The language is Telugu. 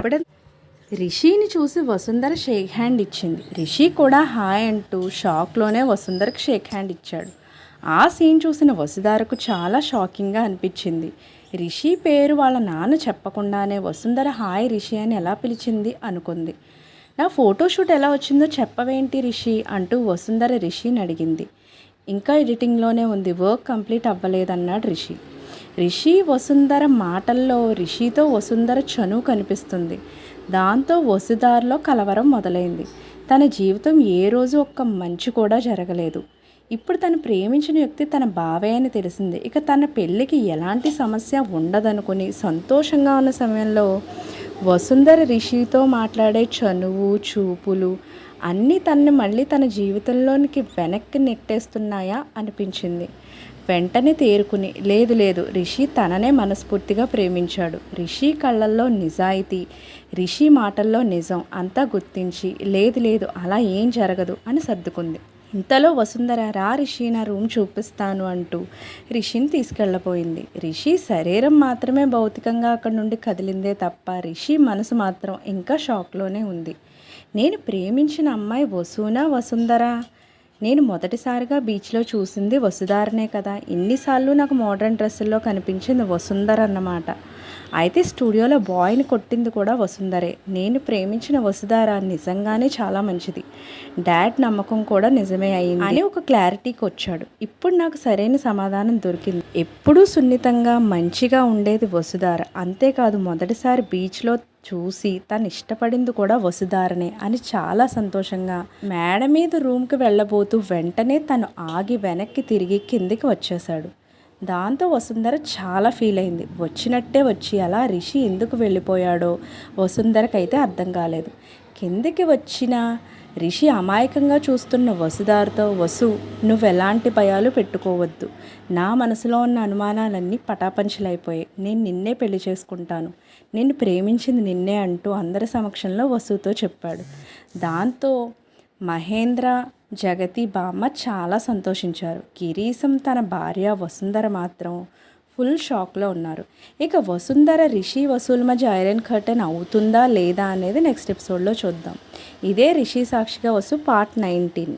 ఇప్పుడే రిషిని చూసి వసుంధర షేక్ హ్యాండ్ ఇచ్చింది. రిషి కూడా హాయ్ అంటూ షాక్లోనే వసుంధరకు షేక్ హ్యాండ్ ఇచ్చాడు. ఆ సీన్ చూసిన వసుధారకు చాలా షాకింగ్గా అనిపించింది. రిషి పేరు వాళ్ళ నాన్న చెప్పకుండానే వసుంధర హాయ్ రిషి అని ఎలా పిలిచింది అనుకుంది. నా ఫోటోషూట్ ఎలా వచ్చిందో చెప్పవేంటి రిషి అంటూ వసుంధర రిషిని అడిగింది. ఇంకా ఎడిటింగ్లోనే ఉంది. వర్క్ కంప్లీట్ అవ్వలేదన్నాడు రిషి. రిషి వసుంధర మాటల్లో రిషితో వసుంధర చనువు కనిపిస్తుంది. దాంతో వసుధారలో కలవరం మొదలైంది. తన జీవితం ఏ రోజు ఒక్క మంచి కూడా జరగలేదు. ఇప్పుడు తను ప్రేమించిన వ్యక్తి తన బావే అని తెలిసింది. ఇక తన పెళ్ళికి ఎలాంటి సమస్య ఉండదనుకుని సంతోషంగా ఉన్న సమయంలో వసుంధర రిషితో మాట్లాడే చనువు చూపులు అన్నీ తన్ని మళ్ళీ తన జీవితంలోనికి వెనక్కి నెట్టేస్తున్నాయా అనిపించింది. వెంటనే తేరుకుని లేదు లేదు రిషి తననే మనస్ఫూర్తిగా ప్రేమించాడు. రిషి కళ్ళల్లో నిజాయితీ రిషి మాటల్లో నిజం అంతా గుర్తించి లేదు లేదు అలా ఏం జరగదు అని సర్దుకుంది. ఇంతలో వసుంధర రా రిషి నా రూమ్ చూపిస్తాను అంటూ రిషిని తీసుకెళ్ళపోయింది రిషి శరీరం మాత్రమే భౌతికంగా అక్కడి నుండి కదిలిందే తప్ప రిషి మనసు మాత్రం ఇంకా షాక్లోనే ఉంది. నేను ప్రేమించిన అమ్మాయి వసూనా వసుంధరా? నేను మొదటిసారిగా బీచ్లో చూసింది వసుధారనే కదా. ఇన్నిసార్లు నాకు మోడర్న్ డ్రెస్సుల్లో కనిపించింది వసుంధర అన్నమాట. అయితే స్టూడియోలో బాయ్ని కొట్టింది కూడా వసుంధరే. నేను ప్రేమించిన వసుధార నిజంగానే చాలా మంచిది. డాడ్ నమ్మకం కూడా నిజమే అయింది. అని ఒక క్లారిటీకి వచ్చాడు. ఇప్పుడు నాకు సరైన సమాధానం దొరికింది. ఎప్పుడూ సున్నితంగా మంచిగా ఉండేది వసుధార. అంతేకాదు మొదటిసారి బీచ్లో చూసి తను ఇష్టపడింది కూడా వసుధారనే అని చాలా సంతోషంగా మేడ మీద రూమ్కి వెళ్ళబోతూ వెంటనే తను ఆగి వెనక్కి తిరిగి కిందికి వచ్చేశాడు. దాంతో వసుంధర చాలా ఫీల్ అయింది. వచ్చినట్టే వచ్చి అలా రిషి ఎందుకు వెళ్ళిపోయాడో వసుంధరకైతే అర్థం కాలేదు. కిందకి వచ్చిన రిషి అమాయకంగా చూస్తున్న వసుదారితో వసు నువ్వు ఎలాంటి భయాలు పెట్టుకోవద్దు. నా మనసులో ఉన్న అనుమానాలన్నీ పటాపంచలైపోయాయి. నేను నిన్నే పెళ్ళి చేసుకుంటాను. నేను ప్రేమించింది నిన్నే అంటూ అందరి సమక్షంలో వసుతో చెప్పాడు. దాంతో మహేంద్ర జగతి బామ్మ చాలా సంతోషించారు. గిరీశం తన భార్య వసుంధర మాత్రం ఫుల్ షాక్లో ఉన్నారు. ఇక వసుంధర రిషి వసూల్ మధ్య ఐరన్ కర్టెన్ అవుతుందా లేదా అనేది నెక్స్ట్ ఎపిసోడ్లో చూద్దాం. ఇదే రిషి సాక్షిగా వసు పార్ట్ నైన్టీన్.